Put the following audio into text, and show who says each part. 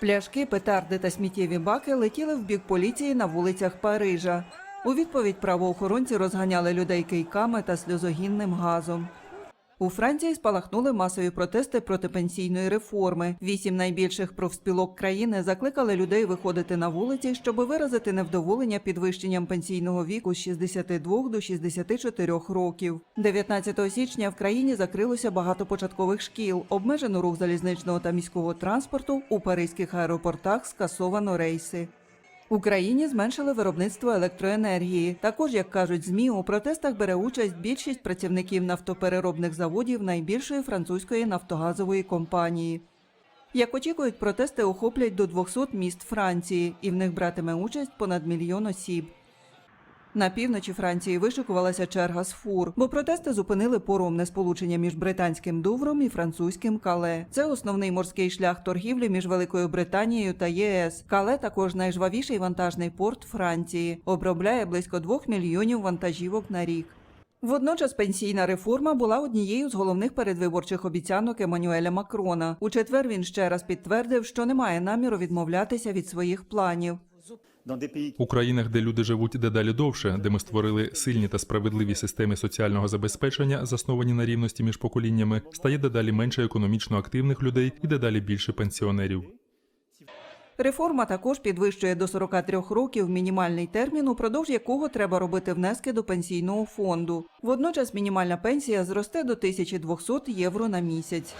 Speaker 1: Пляшки, петарди та сміттєві баки летіли в бік поліції на вулицях Парижа. У відповідь правоохоронці розганяли людей кийками та сльозогінним газом. У Франції спалахнули масові протести проти пенсійної реформи. Вісім найбільших профспілок країни закликали людей виходити на вулиці, щоб виразити невдоволення підвищенням пенсійного віку з 62 до 64 років. 19 січня в країні закрилося багато початкових шкіл. Обмежено рух залізничного та міського транспорту. У паризьких аеропортах скасовано рейси. Україні зменшили виробництво електроенергії. Також, як кажуть ЗМІ, у протестах бере участь більшість працівників нафтопереробних заводів найбільшої французької нафтогазової компанії. Як очікують, протести охоплять до 200 міст Франції, і в них братиме участь понад мільйон осіб. На півночі Франції вишикувалася черга з фур, бо протести зупинили поромне сполучення між британським Дувром і французьким Кале. Це основний морський шлях торгівлі між Великою Британією та ЄС. Кале також найжвавіший вантажний порт Франції. Обробляє близько 2 мільйонів вантажівок на рік. Водночас пенсійна реформа була однією з головних передвиборчих обіцянок Еммануеля Макрона. У четвер він ще раз підтвердив, що не має наміру відмовлятися від своїх планів.
Speaker 2: У країнах, де люди живуть дедалі довше, де ми створили сильні та справедливі системи соціального забезпечення, засновані на рівності між поколіннями, стає дедалі менше економічно активних людей і дедалі більше пенсіонерів.
Speaker 1: Реформа також підвищує до 43 років мінімальний термін, упродовж якого треба робити внески до пенсійного фонду. Водночас мінімальна пенсія зросте до 1200 євро на місяць.